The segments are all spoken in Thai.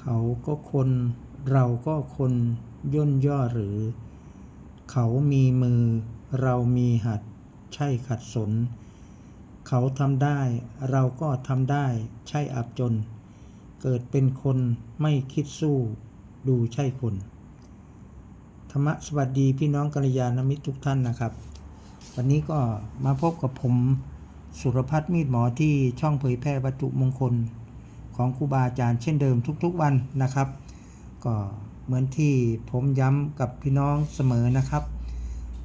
เขาก็คนเราก็คนย่นย่อหรือ เขามีมือ เรามีหัด ใช่ขัดสน เขาทำได้ เราก็ทำได้ใช่อับจน เกิดเป็นคนไม่คิดสู้ ดูใช่คนธรรมะสวัสดีพี่น้องกัลยาณมิตรทุกท่านนะครับ วันนี้ก็มาพบกับผมสุรพัฒน์มีดหมอที่ช่องเผยแพร่วัตถุมงคล ของครูบาอาจารย์เช่นเดิมทุกๆวันนะครับ ก็เหมือนที่ผมย้ำกับพี่น้องเสมอนะครับ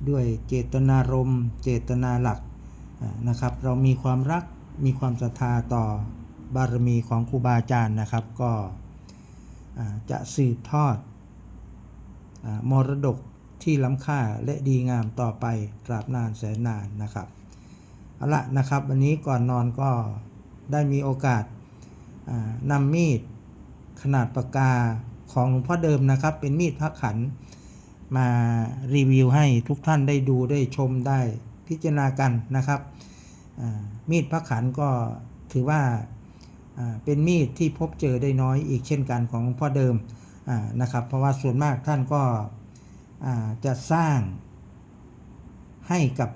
ด้วยเจตนารมณ์ เจตนาหลักนะครับ เรามีความรักมีความศรัทธาต่อบารมีของครูบาอาจารย์นะครับ ก็จะสืบทอดอมรดกที่ล้ำค่าและดีงามต่อไปตราบนานแสนนานนะครับเอาละนะครับ วันนี้ก่อนนอนก็ได้มีโอกาส นำมีดขนาดปากกาของหลวงพ่อเดิมนะครับ เป็นมีดพระขันมารีวิวให้ทุกท่านได้ดูได้ชมได้พิจารณากันนะครับ มีดพระขันก็ถือว่าเป็นมีดที่พบเจอได้น้อยอีกเช่นกันของหลวงพ่อเดิมนะครับ เพราะว่าส่วนมากท่านก็จะสร้างให้กับ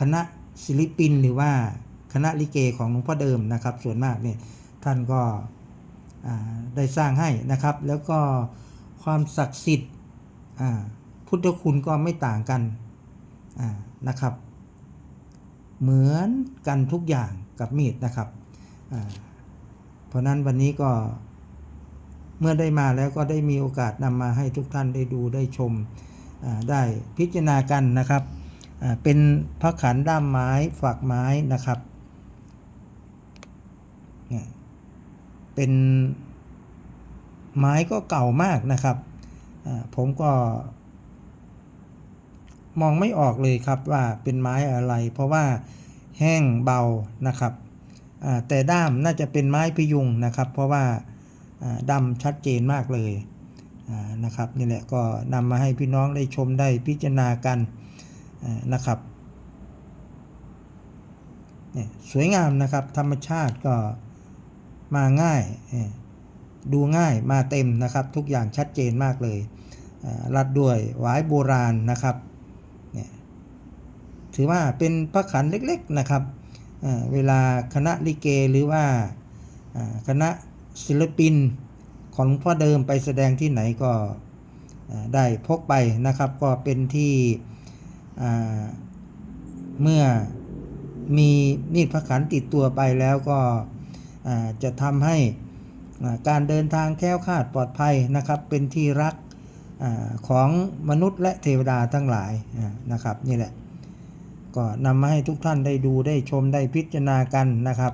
คณะศิลปินหรือว่าคณะลิเกของหลวงพ่อเดิมนะครับ ส่วนมากเนี่ย ท่านก็ได้สร้างให้นะครับ แล้วก็ความศักดิ์สิทธิ์พุทธคุณก็ไม่ต่างกันนะครับ เหมือนกันทุกอย่างกับมีดนะครับ เพราะนั้นวันนี้ก็เมื่อได้มาแล้วก็ได้มีโอกาสนำมาให้ทุกท่านได้ดูได้ชมได้พิจารณากันนะครับ เป็นพระขันด้ามไม้ฝักไม้นะครับเนี่ย เป็นไม้ก็เก่ามากนะครับผมก็ มองไม่ออกเลยครับว่าเป็นไม้อะไร เพราะว่าแห้งเบานะครับแต่ด้ามน่าจะเป็นไม้พยุงนะครับ เพราะว่าดำชัดเจนมากเลยนะครับนี่แหละก็นำมาให้พี่น้องได้ชมได้พิจารณากันนะครับเนี่ยสวยงามนะครับ ธรรมชาติก็ มาง่าย ดูง่ายมาเต็มนะครับ ทุกอย่างชัดเจนมากเลย รัดด้วยวายโบราณนะครับเนี่ยถือว่าเป็นพระขันเล็กๆนะครับ เวลาคณะลิเกหรือว่าคณะศิลปินของหลวงพ่อเดิมไปแสดงที่ไหนก็ได้พกไปนะครับ ก็เป็นที่เมื่อมีมีดพระขันติดตัวไปแล้วก็ จะทำให้การเดินทางแคล้วคลาดปลอดภัยนะครับ เป็นที่รักอของมนุษย์และเทวดาทั้งหลายนะครับนี่แหละก็นำมาให้ทุกท่านได้ดูได้ชมได้พิจารณากันนะครับ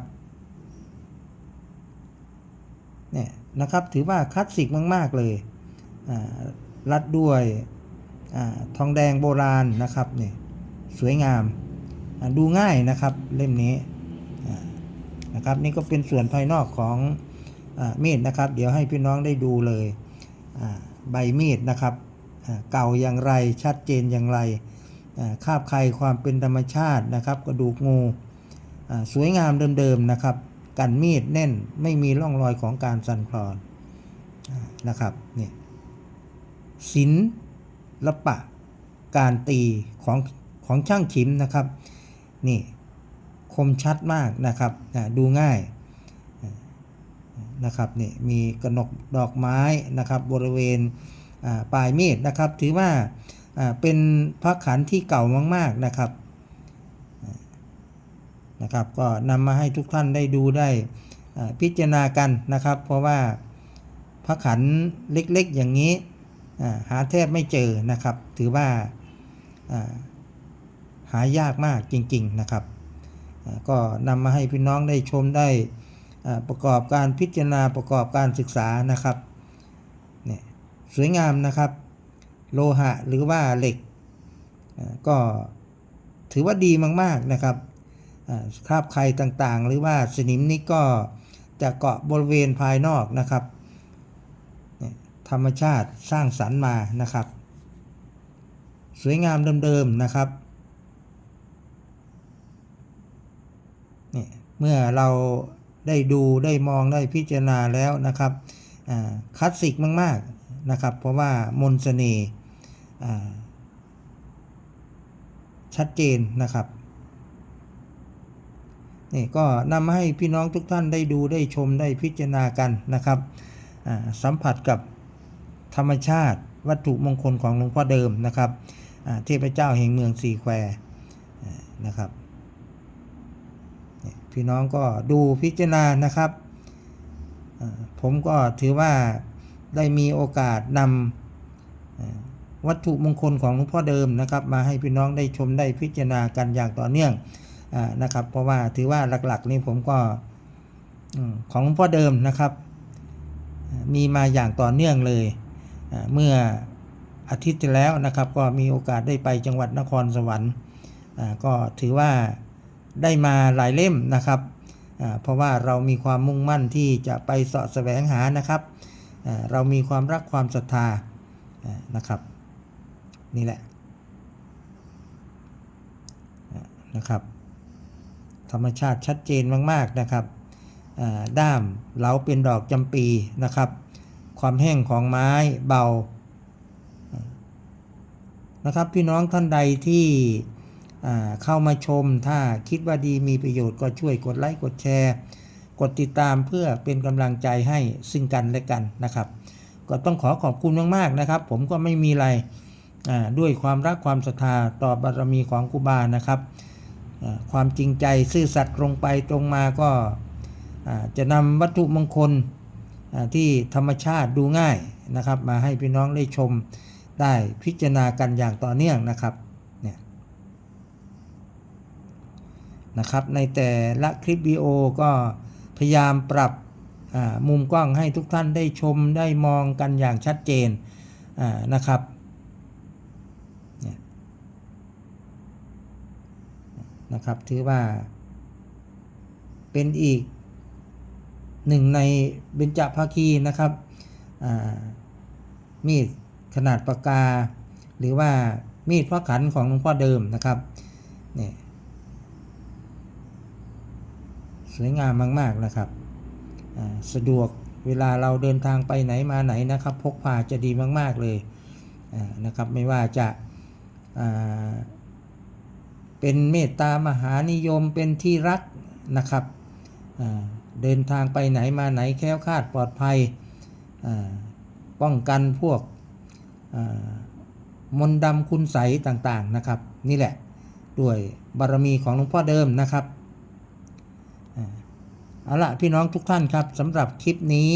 เนี่ยนะครับถือว่าคลาสสิกมาก ๆ เลยรัดด้วยอทองแดงโบราณนะครับเนี่ยสวยงามดูง่ายนะครับเล่มนี้ นะครับ นี่ก็เป็นส่วนภายนอกของอมีดนะครับ เดี๋ยวให้พี่น้องได้ดูเลยใบมีดนะครับเก่าอย่างไรชัดเจนอย่างไรคาบใครความเป็นธรรมชาตินะครับ กระดูกงูสวยงามเดิมๆนะครับ กันมีดแน่นไม่มีร่องรอยของการสั่นคลอนนะครับนี่ศิละปะการตีของของช่างฉิมนะครับ นี่ คมชัดมากนะครับดูง่ายนะครับนี่มีกระหนกดอกไม้นะครับบริเวณปลายมีดนะครับ ถือว่าเป็นพระขันที่เก่ามาก ๆนะครับนะครับ ก็นำมาให้ทุกท่านได้ดูได้พิจารณากันนะครับ เพราะว่าพระขันเล็กๆอย่างนี้หาแทบไม่เจอนะครับ ถือว่าหายากมากจริง ๆนะครับ ก็นำมาให้พี่น้องได้ชมได้ประกอบการพิจารณาประกอบการศึกษานะครับเนี่ยสวยงามนะครับ โลหะหรือว่าเหล็ก ก็ถือว่าดีมากๆนะครับคราบไข่ต่างๆ หรือว่าสนิมนี้ก็จะเกาะบริเวณภายนอกนะครับ ธรรมชาติสร้างสรรค์มานะครับ สวยงามเดิมๆนะครับเนี่ย เมื่อเราได้ดูได้มองได้พิจารณาแล้วนะครับคลาสสิกมาก ๆนะครับ เพราะว่ามนต์เสน่ห์ชัดเจนนะครับนี่ก็นำมาให้พี่น้องทุกท่านได้ดูได้ชมได้พิจารณากันนะครับสัมผัสกับธรรมชาติวัตถุมงคลของหลวงพ่อเดิมนะครับอ่าเทพเจ้าแห่งเมืองสีแควนะครับ พี่น้องก็ดูพิจารณานะครับ ผมก็ถือว่าได้มีโอกาสนำวัตถุมงคลของหลวงพ่อเดิมนะครับ มาให้พี่น้องได้ชมได้พิจารณากันอย่างต่อเนื่องนะครับ เพราะว่าถือว่าหลักๆ นี่ผมก็ของหลวงพ่อเดิมนะครับ มีมาอย่างต่อเนื่องเลยเมื่ออาทิตย์ที่แล้วนะครับ ก็มีโอกาสได้ไปจังหวัดนครสวรรค์ก็ถือว่า ได้มาหลายเล่มนะครับเพราะว่าเรามีความมุ่งมั่นที่จะไปเสาะแสวงหานะครับเรามีความรักความศรัทธานะครับนี่แหละนะครับธรรมชาติชัดเจนมากๆนะครับด้ามเหลาเป็นดอกจำปีนะครับ ความแห้งของไม้เบานะครับพี่น้องท่านใดที่ เข้ามาชม ถ้าคิดว่าดีมีประโยชน์ก็ช่วยกดไลค์กดแชร์ กดติดตามเพื่อเป็นกำลังใจให้ซึ่งกันและกันนะครับ ก็ต้องขอขอบคุณมากๆนะครับ ผมก็ไม่มีอะไรด้วยความรักความศรัทธาต่อบารมีของครูบานะครับความจริงใจซื่อสัตย์ตรงไปตรงมาก็จะนำวัตถุมงคลที่ธรรมชาติดูง่ายนะครับ มาให้พี่น้องได้ชมได้พิจารณากันอย่างต่อเนื่องนะครับเนะครับ ในแต่ละคลิปวิดีโอก็พยายามปรับมุมกล้องให้ทุกท่านได้ชมได้มองกันอย่างชัดเจนนะครับนะครับ ถือว่าเป็นอีกหนึ่งในเบญจภาคีนะครับมีดขนาดปากกา หรือว่ามีดพระขันของหลวงพ่อเดิมนะครับนี่ สวยงามมากๆนะครับ สะดวกเวลาเราเดินทางไปไหนมาไหนนะครับ พกพาจะดีมากๆเลยนะครับไม่ว่าจะเป็นเมตตามหานิยมเป็นที่รักนะครับเดินทางไปไหนมาไหนแค้วคาดปลอดภัยป้องกันพวกมนต์ดำคุณใสต่างๆนะครับ นี่แหละด้วยบารมีของหลวงพ่อเดิมนะครับ เอาละพี่น้องทุกท่านครับสำหรับคลิปนี้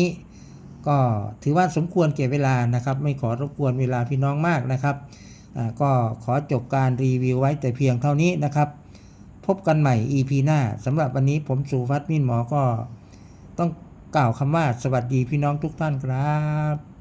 ก็ถือว่าสมควรเก็บเวลานะครับ ไม่ขอรบกวนเวลาพี่น้องมากนะครับก็ขอจบการรีวิวไว้แต่เพียงเท่านี้นะครับ พบกันใหม่ EP หน้าสำหรับวันนี้ผมสุวัตมินหมอก็ต้องกล่าวคำว่าสวัสดีพี่น้องทุกท่านครับ